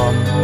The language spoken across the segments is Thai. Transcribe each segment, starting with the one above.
come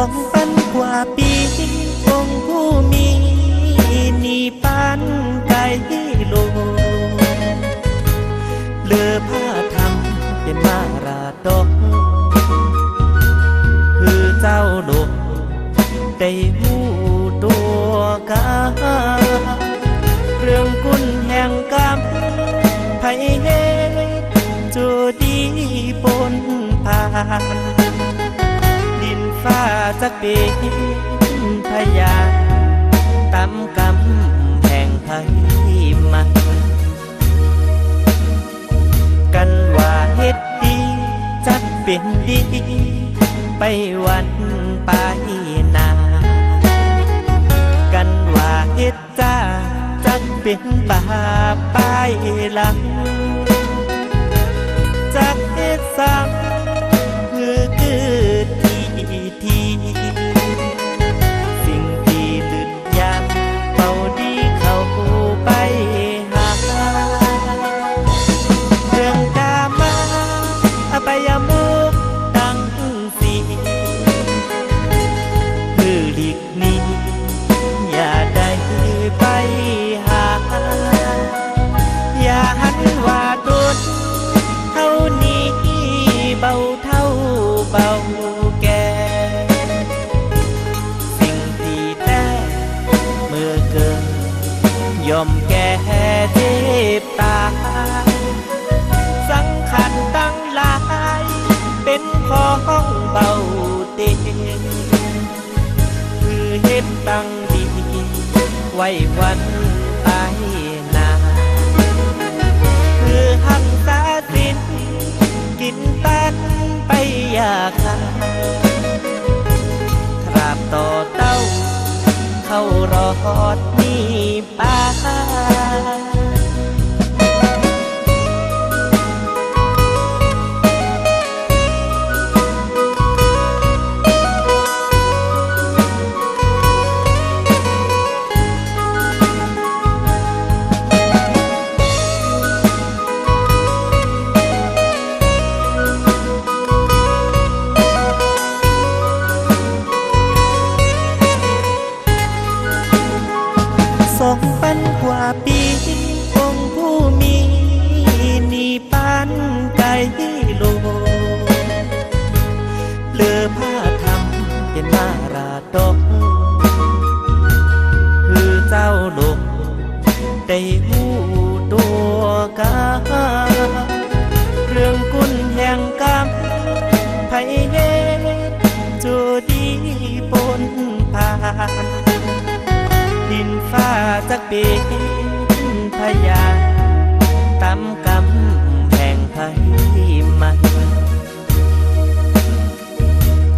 องพันกว่าปี สักปีพยาตำกำแห่งไทยมันกันว่าเฮ็ดดีจักเป็นดี ไปวันไปนากันว่าเฮ็ดจ้าจักเป็นป่าไปหลังจักเฮ็ดสร้าง อเกินยอมแก่เจ็บตา สังขารตั้งหลาย เป็นของเบาเตงมคือเฮ็ดตั้งดี ไว้วันตานาคือหันตาสินกินตันไปอยากลาตราบต่อเต้า เข้ารอดนี่ไป เป็นพยานตำกำแห่งไพมัน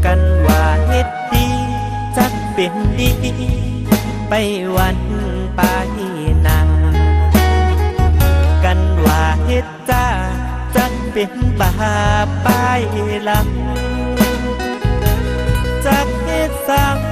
กันว่าเฮ็ดดีจักเป็นดี ไปวันไปนางกันว่าเฮ็ดจ้าจักเป็นบาปไปลำจักเฮ็ดสร้าง